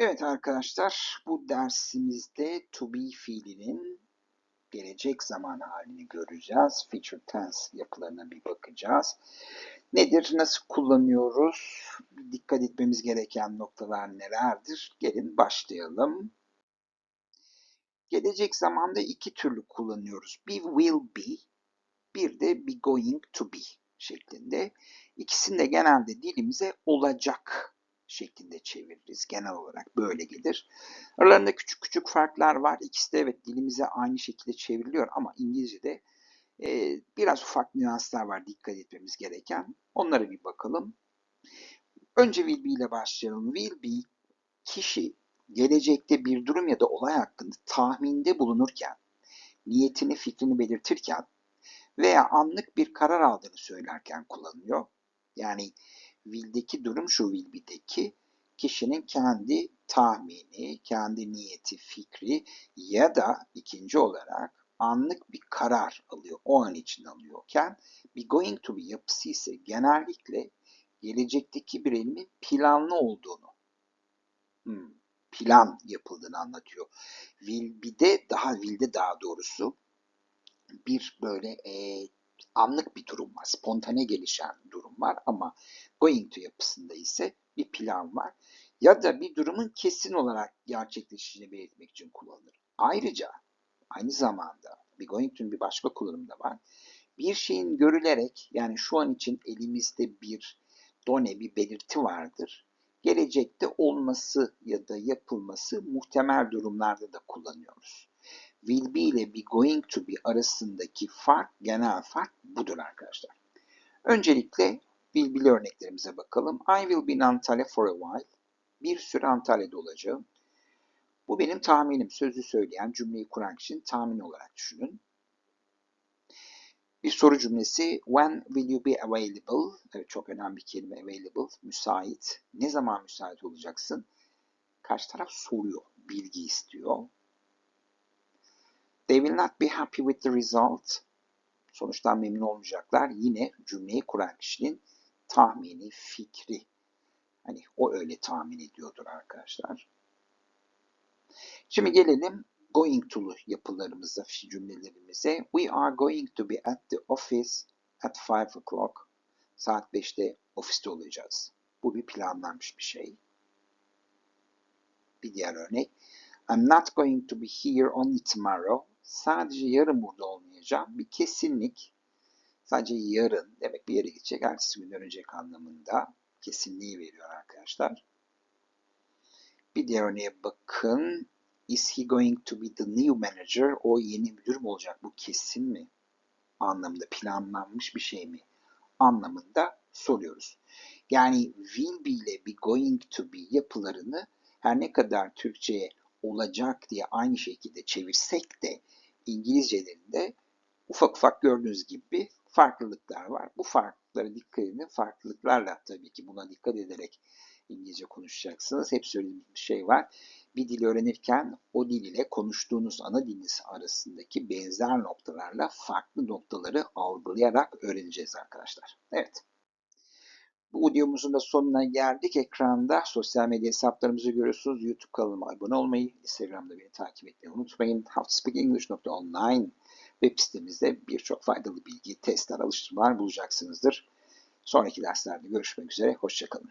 Evet arkadaşlar, bu dersimizde to be fiilinin gelecek zaman halini göreceğiz. Future tense yapılarına bir bakacağız. Nedir, nasıl kullanıyoruz? Dikkat etmemiz gereken noktalar nelerdir? Gelin başlayalım. Gelecek zamanda iki türlü kullanıyoruz. Bir will be, bir de be going to be şeklinde. İkisini de genelde dilimize olacak şeklinde çeviririz. Genel olarak böyle gelir. Aralarında küçük küçük farklar var. İkisi de evet dilimize aynı şekilde çevriliyor ama İngilizce'de e, biraz ufak nüanslar var dikkat etmemiz gereken. Onlara bir bakalım. Önce will be ile başlayalım. Will be kişi gelecekte bir durum ya da olay hakkında tahminde bulunurken, niyetini, fikrini belirtirken veya anlık bir karar aldığını söylerken kullanılıyor. Yani will'deki durum şu will be'deki kişinin kendi tahmini, kendi niyeti, fikri ya da ikinci olarak anlık bir karar alıyor. O an için alıyorken bir going to be yapısı ise genellikle gelecekteki bir ilmin planlı olduğunu, hmm, plan yapıldığını anlatıyor. Will be'de daha will'de daha doğrusu bir böyle e, anlık bir durum var. Spontane gelişen durum var ama going to yapısında ise bir plan var. Ya da bir durumun kesin olarak gerçekleşeceğini belirtmek için kullanılır. Ayrıca aynı zamanda bir going to'nun bir başka kullanımı da var. Bir şeyin görülerek yani şu an için elimizde bir done, bir belirti vardır. Gelecekte olması ya da yapılması muhtemel durumlarda da kullanıyoruz will be ile be going to be arasındaki fark, genel fark budur arkadaşlar. Öncelikle will be'li örneklerimize bakalım. I will be in Antalya for a while. Bir süre Antalya'da olacağım. Bu benim tahminim. Sözü söyleyen, cümleyi kuran kişinin tahmini olarak düşünün. Bir soru cümlesi. When will you be available? Evet çok önemli bir kelime available. Müsait. Ne zaman müsait olacaksın? Karşı taraf soruyor. Bilgi istiyor. They will not be happy with the result. Sonuçtan memnun olmayacaklar. Yine cümleyi kuran kişinin tahmini, fikri. Hani o öyle tahmin ediyordur arkadaşlar. Şimdi gelelim going to'lu yapılarımıza, cümlelerimize. We are going to be at the office at 5 o'clock. Saat 5'te ofiste olacağız. Bu bir planlanmış bir şey. Bir diğer örnek. I'm not going to be here only tomorrow sadece yarın burada olmayacağım. Bir kesinlik. Sadece yarın demek bir yere gidecek. Ertesi gün dönecek anlamında kesinliği veriyor arkadaşlar. Bir diğer örneğe bakın. Is he going to be the new manager? O yeni müdür mü olacak? Bu kesin mi? Anlamında planlanmış bir şey mi? Anlamında soruyoruz. Yani will be ile be going to be yapılarını her ne kadar Türkçe'ye olacak diye aynı şekilde çevirsek de İngilizcelerinde ufak ufak gördüğünüz gibi farklılıklar var. Bu farklılıklara dikkat edin. Farklılıklarla tabii ki buna dikkat ederek İngilizce konuşacaksınız. Hep söylediğim bir şey var. Bir dil öğrenirken o dil ile konuştuğunuz ana diliniz arasındaki benzer noktalarla farklı noktaları algılayarak öğreneceğiz arkadaşlar. Evet. Bu videomuzun da sonuna geldik. Ekranda sosyal medya hesaplarımızı görüyorsunuz. YouTube kanalıma abone olmayı, Instagram'da beni takip etmeyi unutmayın. howtospeakenglish.online web sitemizde birçok faydalı bilgi, testler, alıştırmalar bulacaksınızdır. Sonraki derslerde görüşmek üzere. Hoşçakalın.